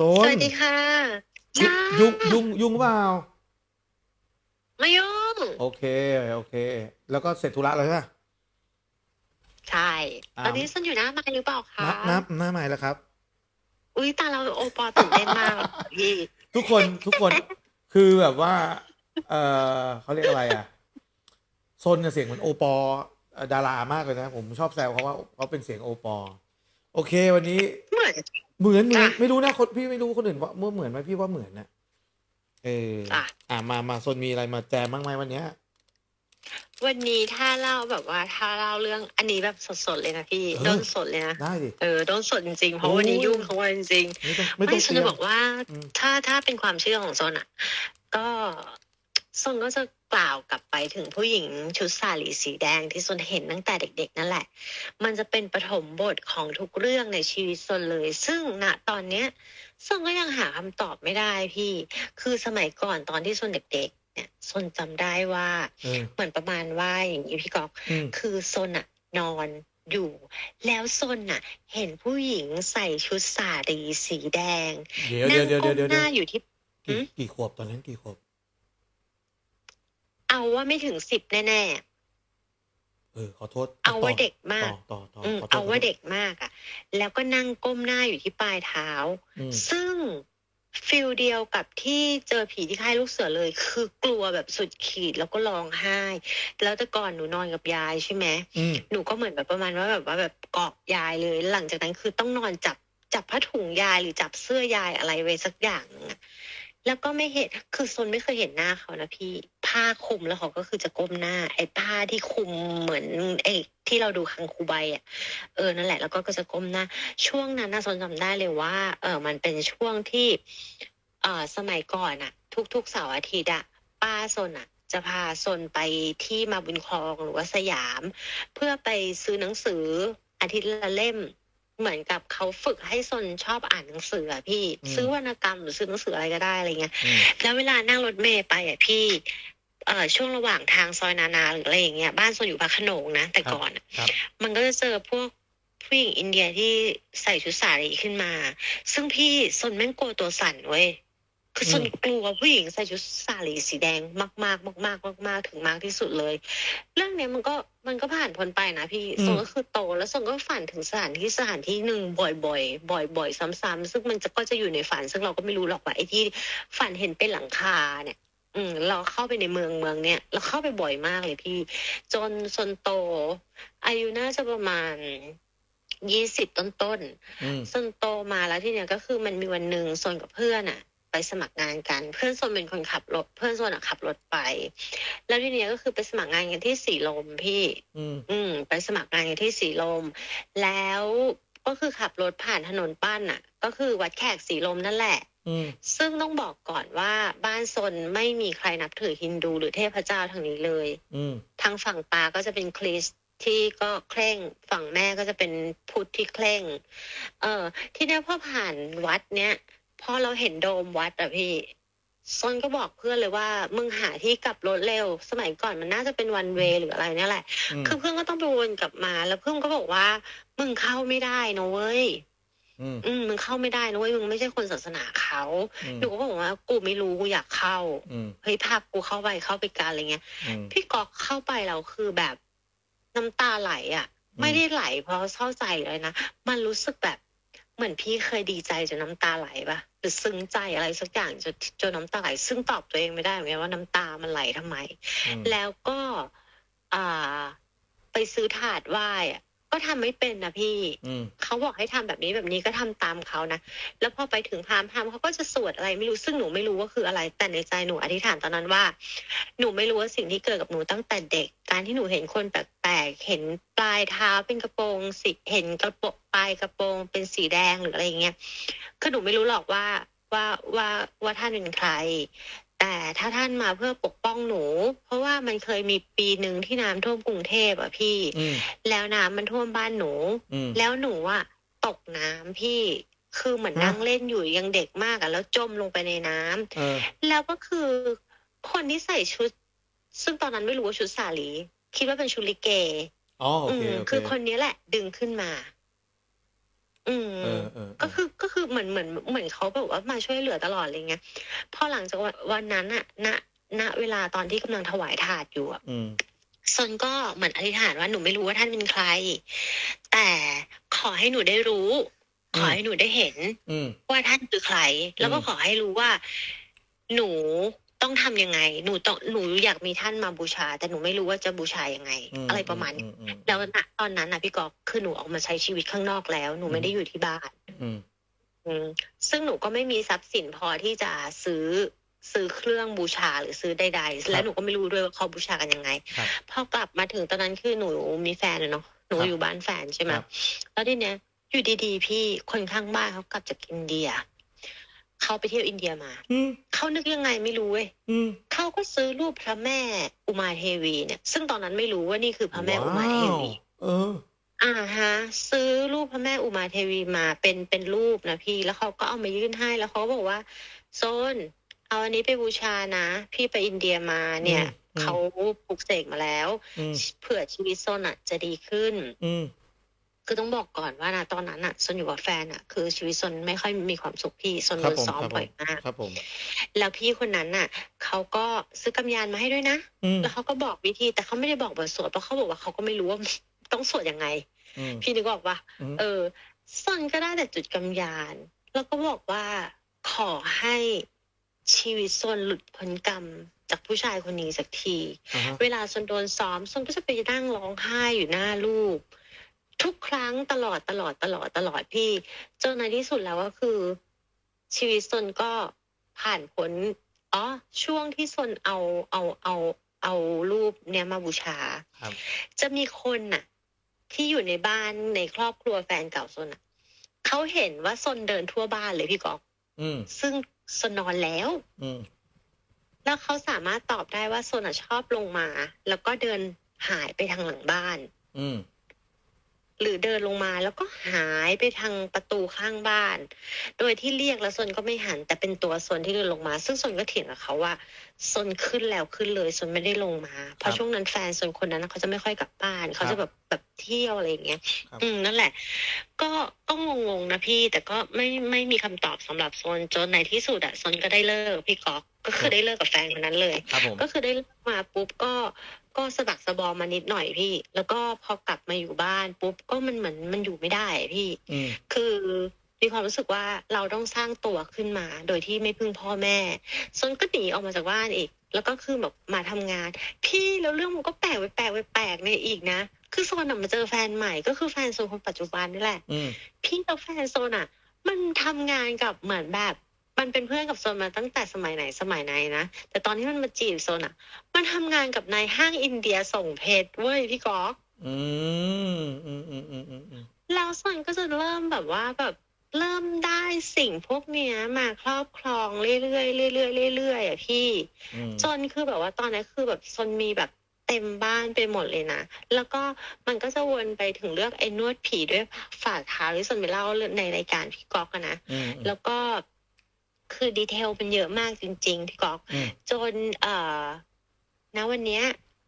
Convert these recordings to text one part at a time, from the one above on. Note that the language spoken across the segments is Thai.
โซสนวัสดีค่ะยุจ้ายุ่งยุ่งยุ่งเปล่าไม่ยุ่งโอเคโอเค แล้วก็เสร็จธุระแล้วใช่ไหม ใช่อ่าตอนนี้ฉันอยู่หน้าไม้หรือเปล่าคะนับนับหน้าใหม่แล้วครับ อุ้ยตาเราโอปอตื่นเต้นมากพี่ทุกคนทุกคนคือแบบว่า เออเขาเรียกอะไรอะซนเนี่ยเสียงเหมือนโอปอเอ่อดารามากเลยนะ ผมชอบแซวเขาว่าเขาเป็นเสียงโอปอโอเค วันนี้เหมือน เหมือนเหมือนจ้ะไม่รู้นะคนพี่ไม่รู้คนอื่นว่าเมื่อเหมือนไหมพี่ว่าเหมือนนะเออจ้ะอ่ามามาซนมีอะไรมาแจมบ้างไหมวันเนี้ย วันนี้ถ้าเล่าแบบว่าถ้าเล่าเรื่องอันนี้แบบสดๆเลยนะพี่เออ โดนสดเลยนะได้ดิ เออโดนสดจริงๆเพราะโอ้ยวันนี้ยุ่งทั้งวันจริงไม่ต้องๆไม่ต้ไม่องฉันเตรียจะม บอกว่า อืม ถ้าถ้าเป็นความเชื่อของโซนอะ ก็โซนก็จะกล่าวกลับไปถึงผู้หญิงชุดสาลีสีแดงที่โซนเห็นตั้งแต่เด็ก ๆ นั่นแหละ มันจะเป็นปฐมบทของทุกเรื่องในชีวิตโซนเลย ซึ่งณตอนเนี้ยโซนก็ยังหาคำตอบไม่ได้พี่ คือสมัยก่อนตอนที่โซนเด็ก ๆ เนี่ยโซนจำได้ว่าเออเหมือนประมาณว่าอย่างนี้พี่กอกอืมคือโซนอะนอนอยู่แล้วโซนอะเห็นผู้หญิงใส่ชุดสารีสีแดงเดี๋ยวนั่เดี๋ยวงเดี๋ยวก้เดี๋ยวมเดี๋ยวหน้าอยู่ที่หืกี่มกี่ขวบตอนนั้นกี่ขวบ เอาว่าไม่ถึงสิบแน่เออขอโทษๆ เอาว่าเด็กมาก ต่อต่ออืต่อมขอโทษเอาว่าขโทษเด็กมากอะแล้วก็นั่งก้มหน้าอยู่ที่ปลายเท้า อืมซึ่งฟิลเดียวกับที่เจอผีที่ค่ายลูกเสือเลย คือกลัวแบบสุดขีดแล้วก็ร้องไห้ แล้วแต่ก่อนหนูนอนกับยายใช่ไหมอืมหนูก็เหมือนแบบประมาณว่าแบบว่าแบบเกาะยายเลยหลังจากนั้นคือต้องนอนจับจับผ้าถุงยายหรือจับเสื้อยายอะไรไว้สักอย่างหนึ่งอะ แล้วก็ไม่เห็นคือซนไม่เคยเห็นหน้าเขานะพี่ ผ้าคลุมแล้วเขาก็คือจะก้มหน้า ไอ้ผ้าที่คลุมเหมือนไอ้ที่เราดูคังคูใบอะเออนั่นแหละ แล้วก็ก็จะก้มหน้า ช่วงนั้นนะซนจำได้เลยว่า เออมันเป็นช่วงที่ เอ่อสมัยก่อนอะทุกๆเสาร์อาทิตย์อะป้าซนอะจะพาซนไปที่มาบุญครองหรือว่าสยาม เพื่อไปซื้อหนังสืออาทิตย์ละเล่ม เหมือนกับเขาฝึกให้ซนชอบอ่านหนังสืออะพี่ อืม ซื้อวรรณกรรมหรือซื้อหนังสืออะไรก็ได้อะไรเงี้ย อืม แล้วเวลานั่งรถเมย์ไปอะพี่ เอ่อช่วงระหว่างทางซอยนานาหรืออะไรอย่างเงี้ยบ้านซนอยู่พระโขนงนะ แต่ก่อนอะครับ มันก็จะเจอพวกผู้หญิงอินเดียที่ใส่ชุดสารีขึ้นมา ซึ่งพี่ซนแม่งกลัวตัวสั่นเว้ย คือซนอืมกลัวผู้หญิงใส่ชุดสารีสีแดงมากๆมากๆมากๆมากๆถึงมากที่สุดเลย เรื่องเนี้ยมันก็มันก็ผ่านพ้นไปนะพี่ซนก็คือโตแล้วซนก็ฝันถึงสถานที่สถานที่หนึ่งบ่อยๆบ่อยๆซ้ำๆซึ่งมันจะก็จะอยู่ในฝัน ซึ่งเราก็ไม่รู้หรอกว่าไอ้ที่ฝันเห็นเป็นหลังคาเนี่ย อืมเราเข้าไปในเมืองเมืองเนี้ยเราเข้าไปบ่อยมากเลยพี่ จนจนโต อายุน่าจะประมาณยี่สิบต้นอืมๆจนโตมาแล้วที่เนี้ยก็คือมันมีวันหนึ่งซนกับเพื่อนอะ ไปสมัครงานกัน เพื่อนซนเป็นคนขับรถ เพื่อนซนอะขับรถไป แล้วที่เนี้ยก็คือไปสมัครงานกันที่สีลมพี่อืมอืมไปสมัครงานกันที่สีลม แล้วก็คือขับรถผ่านถนนปั้นอะก็คือวัดแขกสีลมนั่นแหละอืมซึ่งต้องบอกก่อนว่าบ้านซนไม่มีใครนับถือฮินดูหรือเทพเจ้าทางนี้เลยอืมทางฝั่งปาก็จะเป็นคริสต์ที่ก็เคร่งฝั่งแม่ก็จะเป็นพุทธที่เคร่ง เออที่เนี้ยพอผ่านวัดเนี้ย พอเราเห็นโดมวัดอะพี่ซนก็บอกเพื่อนเลยว่า มึงหาที่กลับรถเร็ว สมัยก่อนมันน่าจะเป็นวันเวหรืออะไรเนี่ยแหละอืมคือเพื่อนก็ต้องไปวนกลับมา แล้วเพื่อนก็บอกว่า มึงเข้าไม่ได้นะเว้ยอืมอืมมึงเข้าไม่ได้นะเว้ยมึงไม่ใช่คนศาสนาเขาอืมหนูก็บอกว่า กูไม่รู้กูอยากเข้าอืมเฮ้ยพากูเข้าไปเข้าไปกันอะไรเงี้ยอืมพี่กอกเข้าไปแล้วคือแบบน้ำตาไหลอะอืมไม่ได้ไหลเพราะเศร้าใจเลยนะมันรู้สึกแบบ เหมือนพี่เคยดีใจจนน้ำตาไหลปะหรือซึ้งใจอะไรสักอย่างจนจนน้ำตาไหล ซึ่งตอบตัวเองไม่ได้เหมือนกันว่าน้ำตามันไหลทำไมอืมแล้วก็อ่าไปซื้อถาดไหว้อะก็ ทำไม่เป็นนะพี่อืมเขาบอกให้ทำแบบนี้แบบนี้ก็ทำตามเขานะแล้วพอไปถึงพามพามเขาก็จะสวดอะไรไม่รู้ซึ่งหนูไม่รู้ว่าคืออะไร แต่ในใจหนูอธิษฐานตอนนั้นว่า หนูไม่รู้ว่าสิ่งที่เกิดกับหนูตั้งแต่เด็ก การที่หนูเห็นคนแปลกๆเห็นปลายเท้าเป็นกระโปรงสีเห็นกระโปรงปลายกระโปรงเป็นสีแดงหรืออะไรอย่างเงี้ยคือหนูไม่รู้หรอกว่าว่าว่าว่าท่านเป็นใคร แต่ถ้าท่านมาเพื่อปกป้องหนู เพราะว่ามันเคยมีปีหนึ่งที่น้ำท่วมกรุงเทพอะพี่ อืมแล้วน้ำมันท่วมบ้านหนู อืม แล้วหนูอะตกน้ำพี่คือเหมือนฮะ นั่งเล่นอยู่ยังเด็กมากอะแล้วจมลงไปในน้ำ เออ แล้วก็คือคนที่ใส่ชุด ซึ่งตอนนั้นไม่รู้ว่าชุดสาลี คิดว่าเป็นชุดลิเกอ๋อโออืเคมโอเคคือคนนี้แหละ ดึงขึ้นมาออืมเออเออก็คือก็คือ เหมือนเหมือนเหมือนเขาแบบว่ามาช่วยเหลือตลอดอะไรเงี้ยพอหลังจากวันวันนั้นอะณณเวลาตอนที่กำลังถวายถาดอยู่อะอืมซนก็เหมือนอธิษฐานว่าหนูไม่รู้ว่าท่านเป็นใคร แต่ขอให้หนูได้รู้ ขอให้หนูได้เห็นอืมว่าท่านคือใคร แล้วก็อืมขอให้รู้ว่า หนูต้องทำยังไง หนูต้องหนูอยากมีท่านมาบูชา แต่หนูไม่รู้ว่าจะบูชายังไงอืมอะไรประมาณนี้อืมอืมแล้วณตอนนั้นน่ะพี่กอกคือหนูออกมาใช้ชีวิตข้างนอกแล้ว หนูไม่ได้อยู่ที่บ้านอืมอืม ซึ่งหนูก็ไม่มีทรัพย์สินพอที่จะซื้อซื้อเครื่องบูชาหรือซื้อใดๆ และหนูก็ไม่รู้ด้วยว่าเขาบูชากันยังไงครับพอกลับมาถึงตอนนั้นคือหนูมีแฟนอะเนาะหนูครับอยู่บ้านแฟนใช่ไหมครับแล้วทีเนี้ยอยู่ดีๆ พี่คนข้างบ้านเขากลับจากอินเดียเขาไปเที่ยวอินเดียมาอืมเขานึกยังไงไม่รู้เว้ยอืมเขาก็ซื้อรูปพระแม่อุมาเทวีเนี่ย ซึ่งตอนนั้นไม่รู้ว่านี่คือพระแม่อุมาเทวี เออ อ่าฮะ ซื้อรูปพระแม่อุมาเทวีมาเป็นเป็นรูปนะพี่แล้วเขาก็เอามายื่นให้แล้วเขาก็บอกว่าโซนเอาอันนี้ไปบูชานะ พี่ไปอินเดียมาเนี่ยอืมอืม เขาปลุกเสกมาแล้ว อืมเผื่อชีวิตโซนอะ จะดีขึ้น อืม คือต้องบอกก่อนว่านะตอนนั้นอะโซนอยู่กับแฟนอะ คือชีวิตโซนไม่ค่อยมีความสุขพี่โซนคโดรับนผมซ้อมครับผมบ่อยมาก ครับผม แล้วพี่คนนั้นน่ะเขาก็ซื้อกำยานมาให้ด้วยนะ อืมแล้วเขาก็บอกวิธีแต่เขาไม่ได้บอกบทสวดเพราะเขาบอกว่าเขาก็ไม่รู้ว่า ต้องสวดยังไงอืมพี่นึกออกปะอืมเออซอนก็ได้แต่จุดกำยาน แล้วก็บอกว่าขอให้ชีวิตซนหลุดพ้นกรรมจากผู้ชายคนนี้สักทีอ่าฮะเวลาซนโดนซ้อมซนก็จะไปนั่งร้องไห้อยู่หน้าลูก ทุกครั้งตลอดตลอดตลอดตลอดพี่จนในที่สุดแล้วก็คือ ชีวิตซนก็ผ่านพ้นอ๋อช่วงที่ซนเอาเอาเอาเอารูปเนี้ยมาบูชาครับจะมีคนน่ะ ที่อยู่ในบ้านในครอบครัวแฟนเก่าซนน่ะเขาเห็นว่าซนเดินทั่วบ้านเลยพี่กอกอืมซึ่งซนนอนแล้ว อืมแล้วเขาสามารถตอบได้ว่าซนอะชอบลงมา แล้วก็เดินหายไปทางหลังบ้าน อืม หรือเดินลงมาแล้วก็หายไปทางประตูข้างบ้าน โดยที่เรียกแล้วซนก็ไม่หัน แต่เป็นตัวซนที่เดินลงมา ซึ่งซนก็เถียงกับเขาว่าซนขึ้นแล้วขึ้นเลยซนไม่ได้ลงมา เพราะช่วงนั้นแฟนซนคนนั้นนะเขาจะไม่ค่อยกลับบ้าน เขาจะแบบแบบเที่ยวอะไรอย่างเงี้ยครับอืมนั่นแหละ ก็ก็งงๆนะพี่ แต่ก็ไม่ไม่มีคำตอบสำหรับโซนจนในที่สุดอะโซนก็ได้เลิกพี่ก๊อกก็คือได้เลิกกับแฟนคนนั้นเลยครับผมก็คือได้เลิกมาปุ๊บก็ ก็สะบักสะบอมมานิดหน่อยพี่ แล้วก็พอกลับมาอยู่บ้านปุ๊บก็มันเหมือนมันอยู่ไม่ได้อะพี่อืมคือมีความรู้สึกว่าเราต้องสร้างตัวขึ้นมา โดยที่ไม่พึ่งพ่อแม่ซนก็หนีออกมาจากบ้านอีก แล้วก็คือแบบมาทำงาน พี่แล้วเรื่องมันก็แปลกไปแปลกไปแปลกในอีกนะ คือโซนอะมาเจอแฟนใหม่ก็คือแฟนโซนคนปัจจุบันนี่แหละอืมพี่แล้วแฟนโซนอะมันทำงานกับเหมือนแบบ มันเป็นเพื่อนกับโซนมาตั้งแต่สมัยไหนสมัยไหนนะ แต่ตอนที่มันมาจีบโซนอะมันทำงานกับนายห้างอินเดียส่งเพชรเว้ยพี่ก๊อกอืมอืมอืมอืมอืมอืมแล้วโซนก็จะเริ่มแบบว่าแบบเริ่มได้สิ่งพวกเนี้ยมาครอบครองเรื่อยๆเรื่อยๆเรื่อยๆอะพี่อืมจนคือแบบว่าตอนนี้คือแบบซนมีแบบเต็มบ้านไปหมดเลยนะ แล้วก็มันก็จะวนไปถึงเรื่องไอ้นวดผีด้วยฝ่าเท้าที่ซนไปเล่าในรายการพี่ก๊อกอะนะอืมแล้วก็ คือดีเทลมันเยอะมากจริงๆพี่ก๊อกอืมจนเอ่อณวันเนี้ย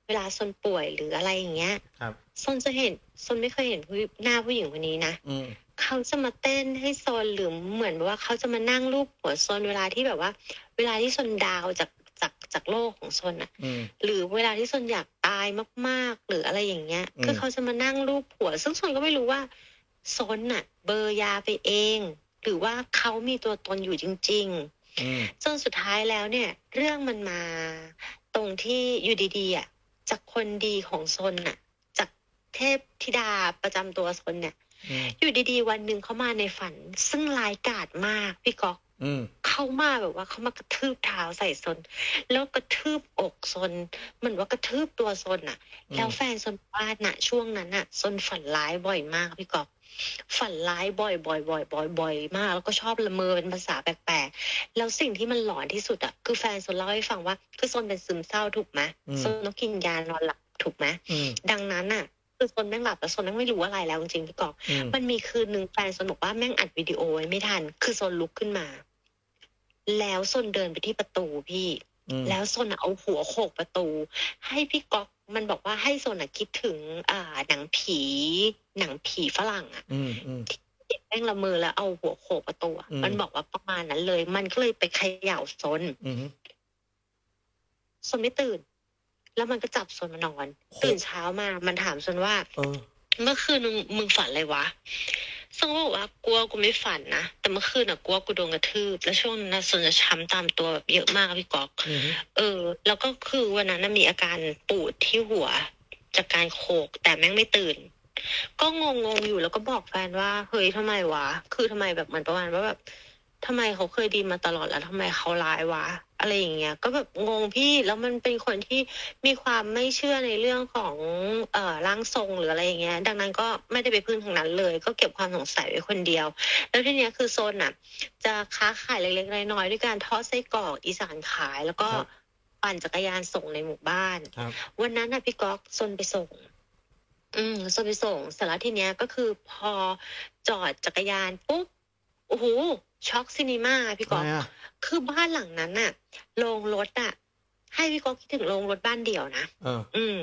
เวลาซนป่วยหรืออะไรอย่างเงี้ยครับซนจะเห็นซนไม่เคยเห็นผู้หน้าผู้หญิงคนนี้นะอืมเขาจะมาเต้นให้โซนหรือเหมือนว่าเขาจะมานั่งรูปหัวโซนเวลาที่แบบว่า เวลาที่โซนดาวจากจากจากโลกของโซนอะอืมหรือเวลาที่โซนอยากตายมาก ๆ หรืออะไรอย่างเงี้ยอืมคือเขาจะมานั่งรูปหัว ซึ่งโซนก็ไม่รู้ว่าโซนน่ะ เบอร์ยาไปเอง หรือว่าเขามีตัวตนอยู่จริงๆอืมจนสุดท้ายแล้วเนี่ย เรื่องมันมาตรงที่อยู่ดีๆอะจากคนดีของซนน่ะ จากเทพธิดาประจำตัวซนเนี่ยอืมอยู่ดีๆ วันหนึ่งเขามาในฝัน ซึ่งร้ายกาจมากพี่ก๊อกอืม เขามาแบบว่าเขามากระทืบเท้าใส่ซนแล้วกระทืบอกซนเหมือนว่ากระทืบตัวซนอะอืมแล้วแฟนซนบ้านน่ะ ช่วงนั้นน่ะซนฝันร้ายบ่อยมากพี่ก๊อกฝันร้ายบ่อยบ่อยบ่อยบ่อยบ่อยมาก แล้วก็ชอบละเมอเป็นภาษาแปลกๆ แล้วสิ่งที่มันหลอนที่สุดอะ คือแฟนซนเล่าให้ฟังว่า คือซนเป็นซึมเศร้าถูกไหมอืมซนต้องกินยานอนหลับถูกไหมอืมดังนั้นน่ะ คือซนแม่งหลับแล้วซนแม่งไม่รู้อะไรแล้วจริงๆพี่ก๊อกอืมมันมีคืนหนึ่งแฟนซนบอกว่าแม่งอัดวิดีโอไว้ไม่ทัน คือซนลุกขึ้นมา แล้วซนเดินไปที่ประตูพี่อืมแล้วซนอะเอาหัวโขกประตู ให้พี่ก๊อกมันบอกว่าให้ซนอะคิดถึง อ่า หนังผี หนังผีฝรั่งอะอืมอืมแกล้งละเมอแล้วเอาหัวโขกประตูอะอืมมันบอกว่าประมาณนั้นเลย มันก็เลยไปเขย่าซนอืมซนไม่ตื่น แล้วมันก็จับซนมานอนโหตื่นเช้ามา มันถามซนว่าเออเมื่อคืนมึงมึงฝันอะไรวะ ซึ่งก็บอกว่ากลัวกูไม่ฝันนะ แต่เมื่อคืนอะกลัวกูโดนกระทืบ แล้วช่วงนั้นนะส่วนจะช้ำตามตัวแบบเยอะมากพี่กอกอืมเออ แล้วก็คือวันนั้นนะมีอาการปูดที่หัว จากการโขกแต่แม่งไม่ตื่น ก็งงงๆอยู่แล้วก็บอกแฟนว่า เฮ้ยทำไมวะ คือทำไมแบบเหมือนประมาณว่าแบบ ทำไมเขาเคยดีมาตลอดแล้วทำไมเขาร้ายวะอะไรอย่างเงี้ยก็แบบงงพี่แล้วมันเป็นคนที่มีความไม่เชื่อในเรื่องของเอ่อร่างทรงหรืออะไรอย่างเงี้ย ดังนั้นก็ไม่ได้ไปพึ่งทางนั้นเลย ก็เก็บความสงสัยไว้คนเดียว แล้วทีเนี้ยคือโซนอะ จะค้าขายเล็กๆน้อยๆด้วยการทอดไส้กรอกอีสานขายแล้วก็ครับปั่นจักรยานส่งในหมู่บ้านครับวันนั้นน่ะพี่ก๊อกซนไปส่ง อืมซนไปส่งเสร็จแล้วทีเนี้ยก็คือพอจอดจักรยานปุ๊บโอ้โห ช็อกซินีมาพี่ทำก๊อกไมอะคือบ้านหลังนั้นน่ะโรงรถอะให้พี่ก๊อกคิดถึงโรงรถบ้านเดี่ยวนะเอออืม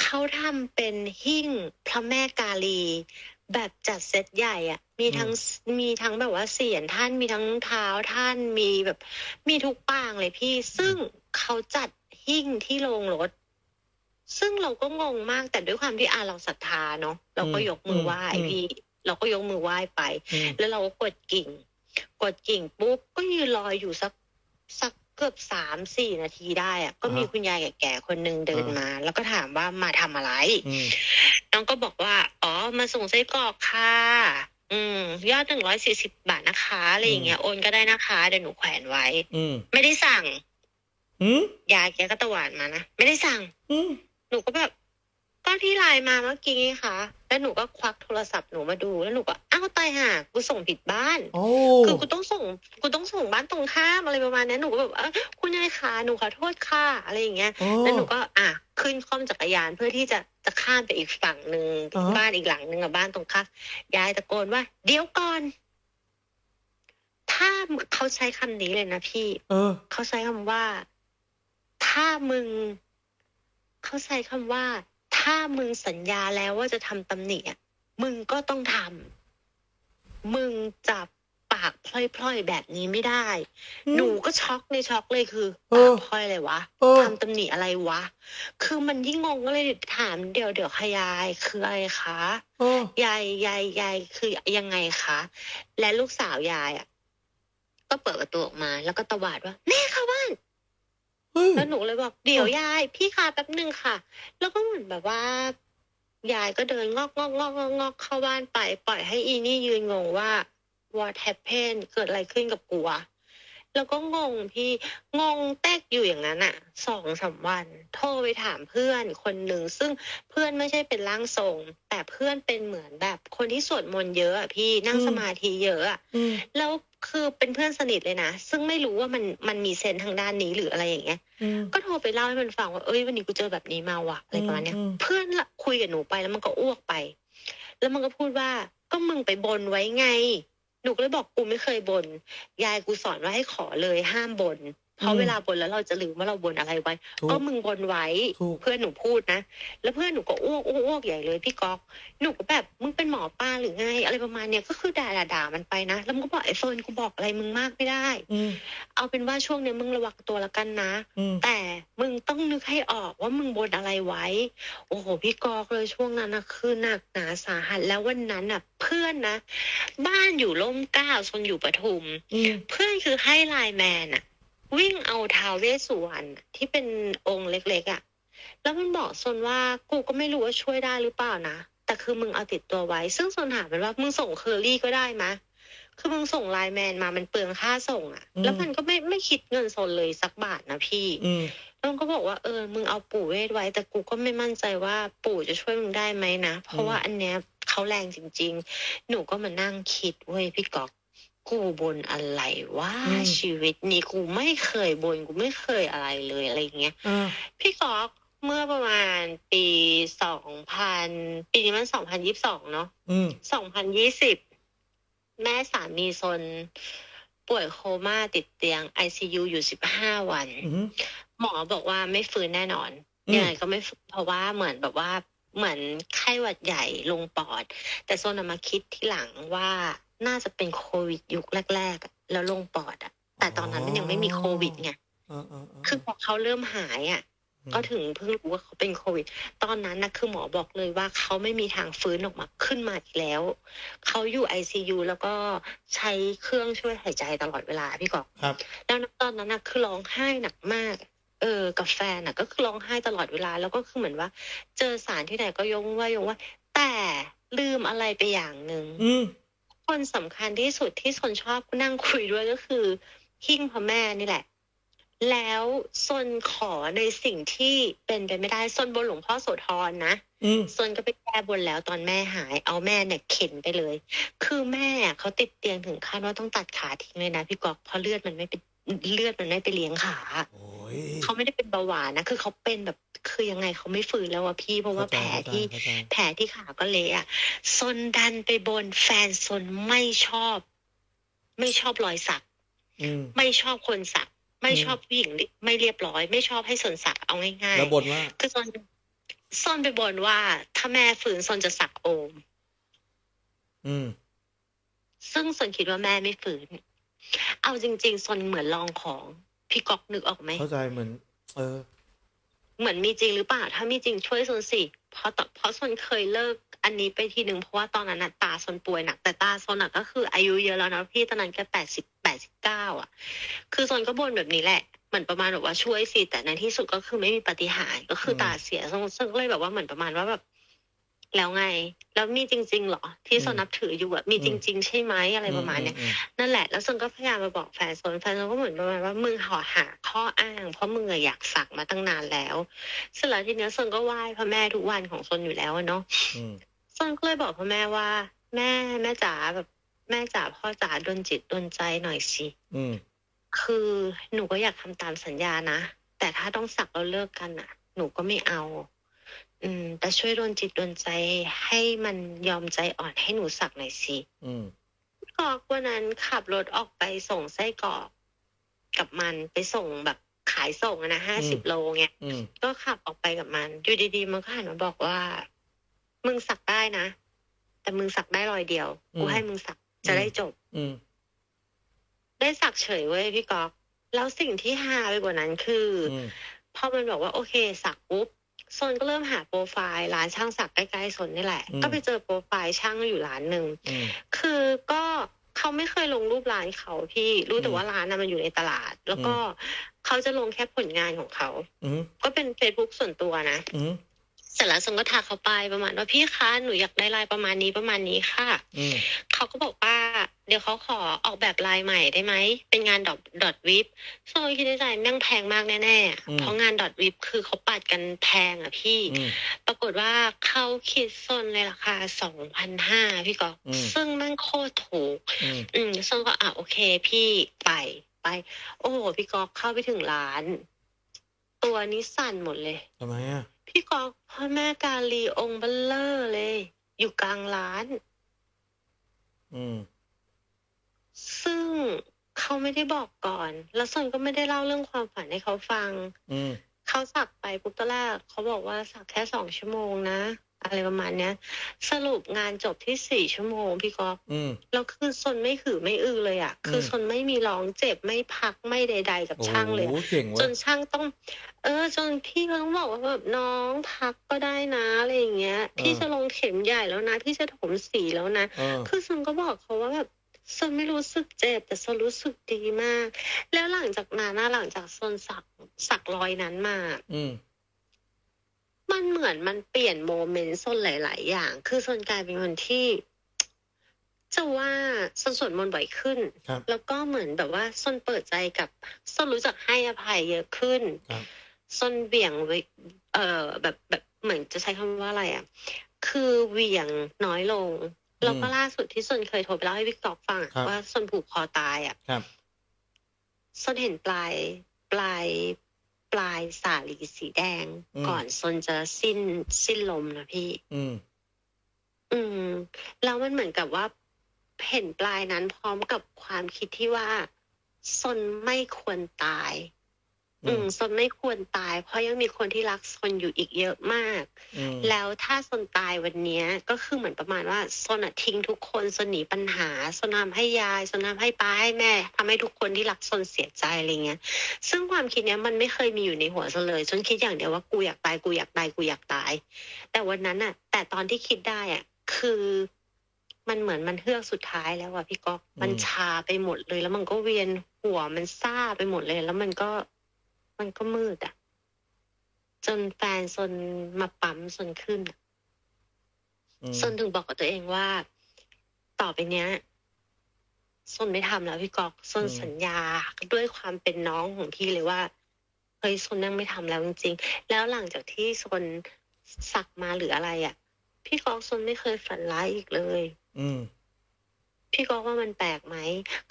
เขาทำเป็นหิ้งพระแม่กาลี แบบจัดเซตใหญ่อะมีทั้งมีทั้งแบบว่าเสียรท่านมีทั้งเท้าท่านมีแบบ มีทุกปางเลยพี่ ซึ่งเขาจัดหิ้งที่โรงรถ ซึ่งเราก็งงมากแต่ด้วยความที่อาเราศรัทธาเนาะเราก็อืมยกมือไหว้อืมพี่ เราก็ยกมือไหว้ไปอืมแล้วเราก็กดกิ่ง กดกิ่งปุ๊บก็ยืนรออยู่สักสักเกือบสามสี่นาทีได้อะก็มีอ่าฮะคุณยายแก่ๆคนหนึ่งเดินอ่ามมา แล้วก็ถามว่ามาทำอะไรอืมน้องก็บอกว่า อ๋อ มาส่งไส้กรอกค่ะ อืม ยอดหนึ่งร้อยสี่สิบาทนะคะอะไรอย่างเงี้ยโอนก็ได้นะคะเดี๋ยวหนูแขวนไว้ อืมไม่ได้สั่งอืมยายแกก็ตะหวานมานะ ไม่ได้สั่งอืมหนูก็แบบ ก็ที่ไลน์มาเมื่อกี้ไงคะแล้วหนูก็ควักโทรศัพท์หนูมาดูแล้วหนูก็อ้าวตายห่ากูส่งผิดบ้าน โอ้ คือกูต้องส่งกูต้องส่งบ้านตรงข้ามอะไรประมาณนี้หนูก็แบบเออคุณยายคะหนูขอโทษค่ะอะไรอย่างเงี้ย โอ้ แล้วหนูก็อะขึ้นคล่อมจักรยานเพื่อที่จะจะข้ามไปอีกฝั่งหนึ่งอ่าฮะ บ้านอีกหลังหนึ่งกับบ้านตรงข้ามยายตะโกนว่า เดี๋ยวก่อน ถ้าเขาใช้คำนี้เลยนะพี่ เออ เขาใช้คำว่า ถ้ามึง เขาใช้คำว่า ถ้ามึงสัญญาแล้วว่าจะทำตำหนิอะมึงก็ต้องทำมึงจับปากพล่อยๆแบบนี้ไม่ได้ หนูก็ช็อกในช็อกเลยคือเอปาอกพลอยอะไรวะเออทำตำหนิอะไรวะ คือมันยิ่งงงก็เลยถามเดี๋ยวเดี๋ยวขยายคืออะไรคะเออยายยายยายคือยังไงคะและลูกสาวยายอะก็เปิดประตูออกมา แล้วก็ตวาดว่า แม่เข้าบ้านเฮ้ย แล้วหนูเลยบอกเดี๋ยวยายพี่คะแป๊บหนึ่งค่ะ แล้วก็เหมือนแบบว่ายายก็เดินงอกงอกงอกงอกงอกเข้าบ้านไป ปล่อยให้อีนี่ยืนงงว่า what happened เกิดอะไรขึ้นกับกูวะแล้วก็งงพี่งงแตกอยู่อย่างนั้นอะสองสามวัน โทรไปถามเพื่อนคนหนึ่งซึ่งเพื่อนไม่ใช่เป็นร่างทรง แต่เพื่อนเป็นเหมือนแบบคนที่สวดมนต์เยอะอะพี่นั่งอืมสมาธิเยอะอะอืมแล้ว คือเป็นเพื่อนสนิทเลยนะ ซึ่งไม่รู้ว่ามันมันมีเซนส์ทางด้านนี้หรืออะไรอย่างเงี้ยอืมก็โทรไปเล่าให้มันฟังว่าเอ้ยวันนี้กูเจอแบบนี้มาว่ะอะไรประมาณเนี้ยอืมเพื่อนละคุยกับหนูไปแล้วมันก็อ้วกไป แล้วมันก็พูดว่าก็มึงไปบนไว้ไง หนูก็เลยบอกกูไม่เคยบน ยายกูสอนว่าให้ขอเลยห้ามบน เพราะเวลาบนแล้วเราจะลืมว่าเราบนอะไรไว้ถูกก็มึงบนไว้ถูกเพื่อนหนูพูดนะ แล้วเพื่อนหนูก็อ้วกอ้วกอ้วกใหญ่เลยพี่ก๊อกหนูก็แบบมึงเป็นหมอป้าหรือไง อะไรประมาณเนี้ยก็คือด่าด่าด่ามันไปนะ แล้วมันก็บอกไอ้โซนกูบอกอะไรมึงมากไม่ได้อืมเอาเป็นว่าช่วงเนี้ยมึงระวังตัวละกันนะอืมแต่มึงต้องนึกให้ออกว่ามึงบนอะไรไว้ โอ้โห พี่กอกเลยช่วงนั้นนะคือหนักหนาสาหัสแล้ววันนั้นน่ะ เพื่อนนะ บ้านอยู่ร่มเกล้าซนอยู่ปทุมอืมเพื่อนคือให้ไลน์แมนอะ วิ่งเอาท้าวเวสสุวรรณอะที่เป็นองค์เล็กๆอะแล้วมันบอกซนว่ากูก็ไม่รู้ว่าช่วยได้หรือเปล่านะ แต่คือมึงเอาติดตัวไว้ ซึ่งซนถามมันว่ามึงส่งเคอรี่ก็ได้มะ คือมึงส่งไลน์แมนมามันเปลืองค่าส่งอะอืมแล้วมันก็ไม่ไม่คิดเงินซนเลยสักบาทนะพี่อืมแล้วมันก็บอกว่าเออ มึงเอาปู่เวทไว้ แต่กูก็ไม่มั่นใจว่าปู่จะช่วยมึงได้ไหมนะ เพราะว่าอันเนี้ยเขาแรงจริง ๆ หนูก็มานั่งคิดเว้ยพี่ก๊อก กูบนอะไรวะอืม ชีวิตนี้กูไม่เคยบนกูไม่เคยอะไรเลยอะไรอย่างเงี้ยอ่าพี่ก๊อกเมื่อประมาณปีสองพันปีนี้มันสองพันยิบสองเนาะอืม สองพันยี่สิบแม่สามีซนป่วยโคม่าติดเตียงไอซียูอยู่สิบห้าวัน อืม หมอบอกว่าไม่ฟื้นแน่นอนอืม ยังไงก็ไม่ฟื้นเพราะว่าเหมือนแบบว่าเหมือนไข้หวัดใหญ่ลงปอด แต่โซนอะมาคิดที่หลังว่า น่าจะเป็นโควิดยุคแรกๆอะแล้วลงปอดอะแต่ตอนนั้นมันยังไม่มีโควิดไงเออเออเออคือพอเขาเริ่มหายอะมก็ถึงเพิ่งรู้ว่าเขาเป็นโควิด ตอนนั้นนะคือหมอบอกเลยว่าเขาไม่มีทางฟื้นออกมาขึ้นมาอีกแล้ว เขาอยู่ไอซียูแล้วก็ใช้เครื่องช่วยหายใจตลอดเวลาพี่กอกครับ แล้วตอนนั้นนะคือร้องไห้หนักมากเออกับแฟนน่ะ ก็คือร้องไห้ตลอดเวลา แล้วก็คือเหมือนว่า เจอสารที่ไหนก็ยงว่ายงว่า แต่ลืมอะไรไปอย่างหนึ่งอืม คนสำคัญที่สุดที่ซนชอบนั่งคุยด้วยก็คือหิ้งพระแม่นี่แหละ แล้วซนขอในสิ่งที่เป็นไปไม่ได้ซนบนหลวงพ่อโสธรนะอืมซนก็ไปแก้บนแล้วตอนแม่หาย เอาแม่เนี่ยเข็นไปเลย คือแม่เขาติดเตียงถึงขั้นว่าต้องตัดขาทิ้งเลยนะพี่กอกเพราะเลือดมันไม่เป็นเลือดมันไม่ไปเลี้ยงขาโอ้ย เขาไม่ได้เป็นเบาหวานนะ คือเขาเป็นแบบคือยังไงเขาไม่ฟื้นแล้วอะพี่ เพราะว่าแผลที่เข้าใจแผลที่ขาก็เละอะซนดันไปบนแฟนซนไม่ชอบ ไม่ชอบรอยสักอืมไม่ชอบคนสัก ไม่อืมชอบผู้หญิงไม่เรียบร้อย ไม่ชอบให้ซนสักเอาง่ายแล้วบนว่าๆคือซนซนไปบนว่า ถ้าแม่ฝืนซนจะสักโอม อืมซึ่งซนคิดว่าแม่ไม่ฝืน เอาจริงๆซนเหมือนลองของ พี่ก๊อกนึกออกไหม เข้าใจเหมือน เออ เหมือนมีจริงหรือเปล่า ถ้ามีจริงช่วยซนสิ เพราะตเพราะซนเคยเลิกอันนี้ไปทีหนึ่งเพราะว่าตอนนั้นน่ะตาซนป่วยหนักแต่ตาซนอะก็คืออายุเยอะแล้วนะพี่ตอนนั้นแค่แปดสิบแปดสิบเก้าอะ คือซนก็บ่นแบบนี้แหละเหมือนประมาณแบบว่าช่วยสิแต่ในที่สุดก็คือไม่มีปาฏิหารย์ก็คืออม ตาเสียซนซนก็เลยแบบว่าเหมือนประมาณว่าแบบ แล้วไง แล้วมีจริงๆเหรอ ที่ซนนับถืออยู่อะมีจริง ๆ ใช่ไหมอะไรประมาณเนี้ยอืมนั่นแหละแล้วซนก็พยายามมาบอกแฟนซนแฟนซนก็เหมือนประมาณว่ามึงหอหาข้ออ้าง เพราะมึงอะอยากสักมาตั้งนานแล้วเสร็จแล้วทีเนี้ยซนก็ไหว้พระแม่ทุกวันของซนอยู่แล้วอะเนาะอืมซนก็เลยบอกพระแม่ว่า แม่แม่จ๋าแบบแม่จ๋าพ่อจ๋าดนจิตดนใจหน่อยสิอืมคือหนูก็อยากทำตามสัญญานะแต่ถ้าต้องสักเราเลิกกันอะหนูก็ไม่เอา อืม แต่ช่วยดนจิตดนใจให้มันยอมใจอ่อนให้หนูสักหน่อยสิอืมกอกวันนั้นขับรถออกไปส่งไส้กรอกกับมันไปส่งแบบขายส่งอะนะห้าสิบโลเงี้ยอืมก็ขับออกไปกับมันอยู่ดีๆมันก็หันมาบอกว่า มึงสักได้นะ แต่มึงสักได้รอยเดียวกูให้มึงสักจะได้จบ อืมได้สักเฉยเว้ยพี่ก๊อกแล้วสิ่งที่ฮาไปกว่านั้นคือ อืมพอมันบอกว่าโอเค สักปุ๊บ ซนก็เริ่มหาโปรไฟล์ร้านช่างสักใกล้ๆซนนี่แหละอืมก็ไปเจอโปรไฟล์ช่างอยู่ร้านหนึ่งอืมคือก็เขาไม่เคยลงรูปร้านเขาพี่รู้แต่อืมว่าร้านน่ะมันอยู่ในตลาด แล้วก็เขาจะลงแค่ผลงานของเขาอืมก็เป็นเฟซบุ๊กส่วนตัวนะอืมเสร็จแล้วซนก็ทักเขาไปประมาณว่าพี่คะหนูอยากได้ลายประมาณนี้ประมาณนี้ค่ะอืมเขาก็บอกว่า เดี๋ยวเขาขอออกแบบลายใหม่ได้ไหม เป็นงานดอทดอทวิปโซคิดในใจแม่งแพงมากแน่ๆอะเพราะงานดอทวิปคือเขาปัดกันแพงอะพี่ อืม ปรากฏว่าเขาคิดโซนในราคาสองพันห้าพี่กอฟอืม ซึ่งแม่งโคตรถูก อืม อืมโซนก็อะโอเคพี่ไปไป โอ้โหพี่กอฟเข้าไปถึงร้าน ตัวนี้สั่นหมดเลย ทำไมอะ พี่กอฟพ่อแม่กาลีองค์เบลเลอร์เลย อยู่กลางร้าน อืม ซึ่งเขาไม่ได้บอกก่อน แล้วส่วนก็ไม่ได้เล่าเรื่องความฝันให้เขาฟัง อืม เขาสักไปปุ๊บตอนแรกเขาบอกว่าสักแค่สองชั่วโมงนะ อะไรประมาณเนี้ย สรุปงานจบที่สี่ชั่วโมงพี่กอฟอืม แล้วคือซนไม่หือไม่อือเลยอะ่ะ คือมซนไม่มีร้องเจ็บไม่พักไม่ใด ๆ กับโอ้ช่างเลยโหอะเก่งจเว้ยนช่างต้อง เออ จนพี่เขาต้องบอกว่าแบบน้องพักก็ได้นะอะไรอย่างเงี้ย พี่จะลงเข็มใหญ่แล้วนะพี่จะถมสีแล้วนะ เออ คือซนก็บอกเขาว่าแบบ ซนไม่รู้สึกเจ็บแต่ซนรู้สึกดีมาก แล้วหลังจากนั้นนะหลังจากซนสักสักรอยนั้นมา อืมมันเหมือนมันเปลี่ยนโมเมนต์ซนหลาย ๆ อย่าง คือซนกลายเป็นคนที่จะว่าซนสวดมนต์บ่อยขึ้นครับแล้วก็เหมือนแบบว่าซนเปิดใจกับซนรู้จักให้อภัยเยอะขึ้นครับซนเบี่ยงไว้เอ่อแบบแบบเหมือนจะใช้คำว่าอะไรอะ คือเหวี่ยงน้อยลง แล้วก็ล่าสุดที่ซนเคยโทรไปเล่าให้พี่กอกฟังอะครับว่าซนผูกคอตายอะครับซนเห็นปลายปลายปลายสาลีสีแดงอืมก่อนซนจะสิ้นสิ้นลมนะพี่ อืม อืมแล้วมันเหมือนกับว่าเห็นปลายนั้นพร้อมกับความคิดที่ว่าซนไม่ควรตาย อืมซนไม่ควรตาย เพราะยังมีคนที่รักซนอยู่อีกเยอะมากอืมแล้วถ้าซนตายวันเนี้ยก็คือเหมือนประมาณว่าซนอะทิ้งทุกคนซนหนีปัญหาซนทำให้ยายซนทำให้ป้าให้แม่ทำให้ทุกคนที่รักซนเสียใจอะไรเงี้ย ซึ่งความคิดเนี้ยมันไม่เคยมีอยู่ในหัวซนเลยซนคิดอย่างเดียวว่ากูอยากตายกูอยากตายกูอยากตาย แต่วันนั้นอะแต่ตอนที่คิดได้อะคือมันเหมือนมันเฮือกสุดท้ายแล้วอะพี่ก๊อกมันชาไปหมดเลย แล้วมันก็เวียนหัวมันซ่าไปหมดเลย แล้วมันก็ มันก็มืดอะจนแฟนซนมาปั๊มซนขึ้นอะอืมซนถึงบอกกับตัวเองว่า ต่อไปเนี้ยซนไม่ทำแล้วพี่กอกซนสัญญาด้วยความเป็นน้องของพี่เลยว่าเฮ้ยซนนั่งไม่ทำแล้วจริงๆ แล้วหลังจากที่ซนสักมาหรืออะไรอะ พี่กอกซนไม่เคยฝันร้ายอีกเลย อืม พี่กอกว่ามันแปลกไหม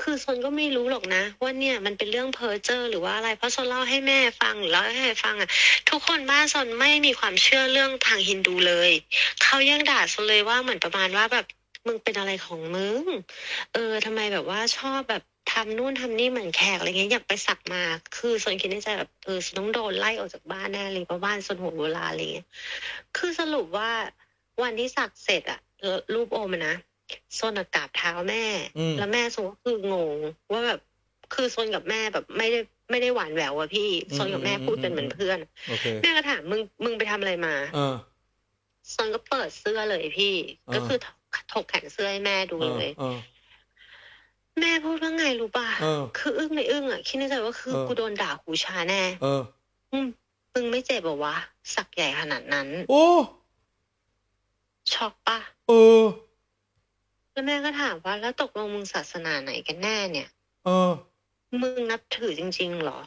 คือซนก็ไม่รู้หรอกนะ ว่าเนี่ยมันเป็นเรื่องเพอเจ้อหรือว่าอะไร เพราะซนเล่าให้แม่ฟังหรือเล่าให้ใครฟังอะ ทุกคนบ้านซนไม่มีความเชื่อเรื่องทางฮินดูเลย เขายังด่าซนเลยว่าเหมือนประมาณว่าแบบมึงเป็นอะไรของมึง เออทำไมแบบว่าชอบแบบทำนู่นทำนี่เหมือนแขกอะไรเงี้ยอยากไปสักมา คือซนคิดในใจแบบเออซนต้องโดนไล่ออกจากบ้านแน่เลยเพราะบ้านซนหัวโบราณอะไรเงี้ย คือสรุปว่าวันที่สักเสร็จอะรูปโอมนะ ซนอะกราบเท้าแม่อืมแล้วแม่ซนก็คืองงว่าแบบคือซนกับแม่แบบไม่ได้ไม่ได้หวานแหววอะพี่ซนกับแม่พูดกันเหมือนเพื่อนโอเคแม่ก็ถามมึงมึงไปทำอะไรมาเออซนก็เปิดเสื้อเลยพี่อ่าก็คือถกถกแขนเสื้อให้แม่ดูเออเลยเออแม่พูดว่าไงรู้ป่ะเออคืออึ้งในอึ้งอะคิดในใจว่าคือเออกูโดนด่าหูชาแน่เอออืมมึงไม่เจ็บเหรอวะ สักใหญ่ขนาดนั้น โอ้ช็อกปะเออ แล้วแม่ก็ถามว่าแล้วตกลงมึงศาสนาไหนกันแน่เนี่ย เออ มึงนับถือจริงๆเหรอ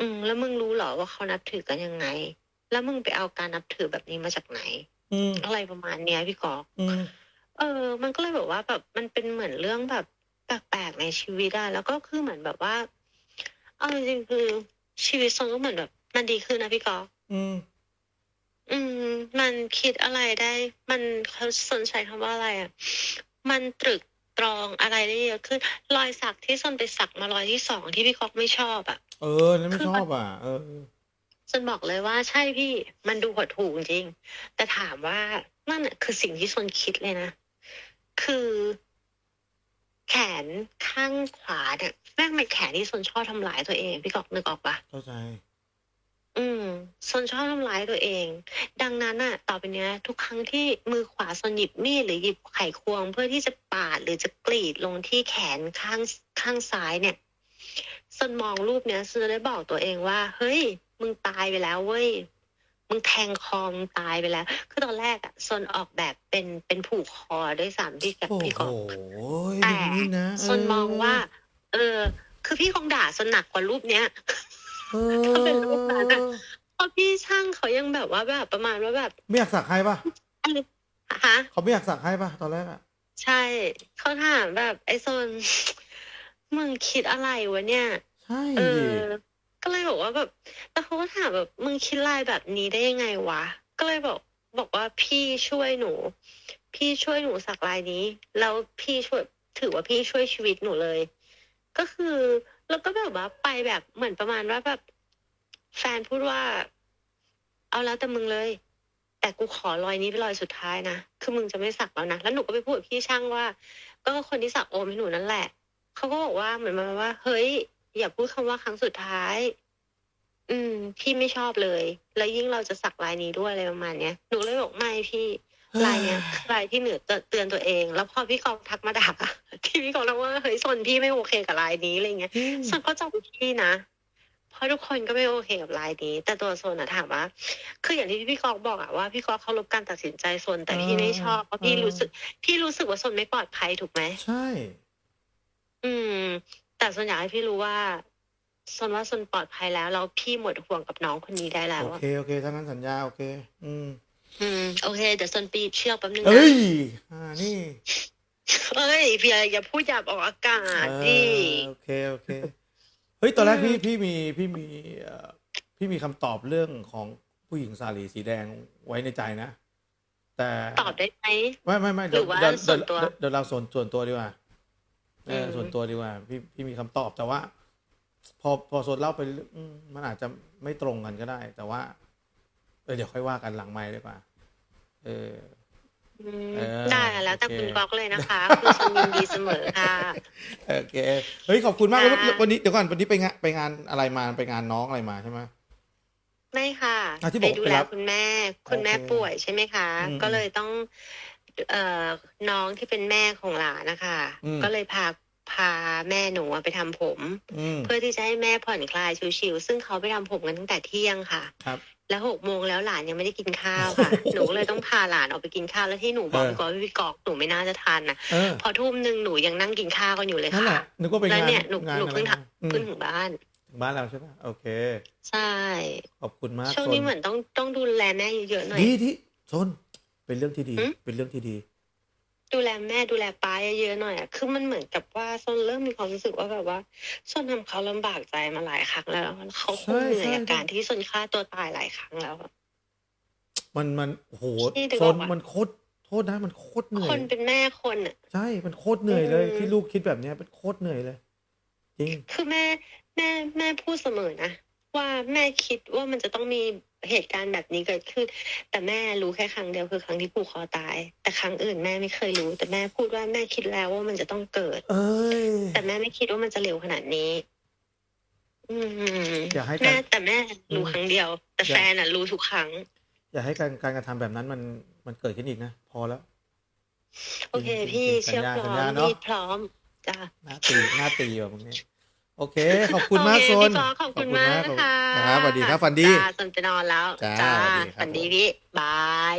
อืม แล้วมึงรู้เหรอว่าเขานับถือกันยังไง แล้วมึงไปเอาการนับถือแบบนี้มาจากไหน อืมอะไรประมาณเนี้ยพี่กอก อืมเออ มันก็เลยแบบว่าแบบมันเป็นเหมือนเรื่องแบบแปลกๆในชีวิตอะแล้วก็คือเหมือนแบบว่า เอาจริงๆคือชีวิตซนก็เหมือนแบบ มันดีขึ้นนะพี่กอฟอืมอืม มันคิดอะไรได้ มันเขาสนใช้คำว่าอะไรอะ มันตรึกตรองอะไรได้เยอะขึ้นรอยสักที่ซนไปสักมารอยที่สองที่พี่กอฟไม่ชอบอะเออนั่นไม่ชอบอะ เออซนบอกเลยว่าใช่พี่มันดูหดหู่จริง แต่ถามว่านั่นน่ะคือสิ่งที่ซนคิดเลยนะ คือ แขนข้างขวาเนี่ยแม่งเป็นแขนที่ซนชอบทำร้ายตัวเอง พี่กอกนึกออกปะเข้าใจ อืมซนชอบทำร้ายตัวเอง ดังนั้นอะต่อไปเนี้ย ทุกครั้งที่มือขวาซนหยิบมีดหรือหยิบไขควง เพื่อที่จะปาดหรือจะกรีดลงที่แขนข้างข้างซ้ายเนี่ยซนมองรูปเนี้ยซนจะได้บอกตัวเองว่า เฮ้ย มึงตายไปแล้วเว้ยมึงแทงคอมึงตายไปแล้ว คือตอนแรกอะซนออกแบบเป็นเป็นผูกคอด้วยซ้ำที่กับโอ้พี่กโหอกอแต่ย่างนี้นะซนมองว่า เออ คือพี่คงด่าซนหนักกว่ารูปเนี้ย เอถ้าเป็นรูปนั้นอะอเพราะพี่ช่างเขายังแบบว่าแบบประมาณว่าแบบไม่อยากสักให้ป่ะอะไรฮะ เขาไม่อยากสักให้ป่ะตอนแรกอะใช่เขาถามแบบไอ้โซนมึงคิดอะไรวะเนี่ย ใช่เอดิอ ก็เลยบอกว่าแบบแล้วเขาก็ถามแบบมึงคิดลายแบบนี้ได้ยังไงวะ ก็เลยบอกบอกว่าพี่ช่วยหนู พี่ช่วยหนูสักลายนี้ แล้วพี่ช่วยถือว่าพี่ช่วยชีวิตหนูเลย ก็คือ แล้วก็แบบว่าไปแบบเหมือนประมาณว่าแบบแฟนพูดว่า เอาแล้วแต่มึงเลย แต่กูขอรอยนี้เป็นรอยสุดท้ายนะคือมึงจะไม่สักแล้วนะแล้วหนูก็ไปพูดกับพี่ช่างว่า ก็คนที่สักโอมให้หนูนั่นแหละเขาก็บอกว่าเหมือนประมาณว่า เฮ้ย อย่าพูดคำว่าครั้งสุดท้าย อืม พี่ไม่ชอบเลย แล้วยิ่งเราจะสักลายนี้ด้วยอะไรประมาณเนี้ยหนูเลยบอกไม่พี่ ลายเนี้ยคือลายที่เหนือเตือนตัวเอง แล้วพอพี่กองทักมาด่าที่พี่กองทักว่าเฮ้ยสนพี่ไม่โอเคกับลายนี้อะไรเงี้ยจริงส่วนก็จำพี่นะเพราะทุกคนก็ไม่โอเคกับลายนี้ แต่ตัวโซนอะถามว่า คืออย่างที่พี่กอกบอกอะว่าพี่กอกเคารพการตัดสินใจโซนแต่พี่ไม่ชอบเพราะพี่รู้สึก พี่รู้สึกว่าโซนไม่ปลอดภัยถูกไหมใช่ อืม แต่โซนอยากให้พี่รู้ว่าโซนว่าโซนปลอดภัยแล้ว แล้วพี่หมดห่วงกับน้องคนนี้ได้แล้ว โออะเค โอเคถ้างั้นสัญญา โอเค อืม อืมโอเคเดี๋ยวโซนปีบเชือกแป๊บนึงเอ้นะยอ่านี่เอ้ยพี่อย่าพูดหยาบออกอากาศเอดิอโอเคโอเคเฮ้ยตอนแรกอืพี่มพี่มีพี่มีเอ่อพี่มีคำตอบเรื่องของผู้หญิงสาลีสีแดงไว้ในใจนะ แต่ตอบได้ไหม ไม่ไม่ไม่หรือว่าเดี๋ยวส่วนตัวเดี๋ยวเดี๋ยวเราส่วนส่วนตัวดีกว่าเอออม ส่วนตัวดีกว่า พี่พี่มีคำตอบแต่ว่า พอพอโซนเล่าไปเรื่อยอืมมันอาจจะไม่ตรงกันก็ได้ แต่ว่า เออเดี๋ยวค่อยว่ากันหลังไมค์ดีกว่า เออ อืมเออได้ค่ะแล้วแต่โอเค คุณก๊อกเลยนะคะคือฉันยินดีเสมอค่ะ โอเคเฮ้ยขอบคุณมากค่ะ วันนี้เดี๋ยวก่อนวันนี้ไปงานไปงานอะไรมาไปงานน้องอะไรมาใช่ไหม ไม่ค่ะอะที่บไปอกดูไปแลรับคุณแม่ คุณแม่โอเคป่วยใช่ไหมคะ อืมก็เลยต้อง เอ่อน้องที่เป็นแม่ของหลานนะคะ อืม ก็เลยพาพาแม่หนูอะไปทำผม อืมเพื่อที่จะให้แม่ผ่อนคลายชิวๆซึ่งเขาไปทำผมกันตั้งแต่เที่ยงค่ะ ครับ แล้วหกโมงแล้วหลานยังไม่ได้กินข้าวค่ะ หนูก็เลยต้องพาหลานออกไปกินข้าวแล้วที่หนูบอกเออพี่กอกว่าพี่กอกหนูไม่น่าจะทานนะเออพอทุ่มหนึ่งหนูยังนั่งกินข้าวกันอยู่เลยนั่นแหค่ะ ละนึกว่าไปแล้วงานเนี่ยหนูงานหนูอะไรเพิ่งมาอืมเพิ่งถึงบ้าน ถึงบ้านเราใช่ไหมโอเค ใช่ ขอบคุณมากช่วงนี้เหมือนต้องต้องดูแลแม่เยอะๆหน่อย ดีที่โซนเป็นเรื่องที่ดี หืมเป็นเรื่องที่ดี ดูแลแม่ดูแลป้าเยอะๆหน่อยอะคือมันเหมือนกับว่าซนเริ่มมีความรู้สึกว่าแบบว่าซนทำเขาลำบากใจมาหลายครั้งแล้ว เขาคงเหนื่อยกับการที่ซนฆ่าตัวตายหลายครั้งแล้วอะ มันมันโอ้โหพี่นึกโซออนกปะมันโคตรโทษนะมันโคตรเหนื่อคยนเป็นแม่คนอะใช่ มันโคตรเหนื่อยเลยอืม ที่ลูกคิดแบบเนี้ยเป็นโคตรเหนื่อยเลย จริง คือแม่แม่แม่พูดเสมอนะว่าแม่คิดว่ามันจะต้องมี เหตุการณ์แบบนี้เกิดขึ้น แต่แม่รู้แค่ครั้งเดียวคือครั้งที่ผูกคอตาย แต่ครั้งอื่นแม่ไม่เคยรู้ แต่แม่พูดว่าแม่คิดแล้วว่ามันจะต้องเกิด เอ้ยแต่แม่ไม่คิดว่ามันจะเร็วขนาดนี้ อืมอย่าให้การแม่แต่แม่รู้อืมครั้งเดียว แต่อย่าแฟนอะ รู้ทุกครั้ง อย่าให้การการกระทำแบบนั้นมันมันเกิดขึ้นอีกนะ พอแล้ว โอเค พี่สัญเชื่อญาพร้อสัญญามเนอะพี่พร้อมจ้ะ หน้าตีหน้าตีแบบนี้ โอเค ขอบคุณมากโอเคโซนพี่กอล์ฟขอบคุณมากนะคะครับสวัสดีครับฟันดี จ้าสนจะนอนแล้วจ้าจ้าสวัสดีครับ ฝันดีพี่บาย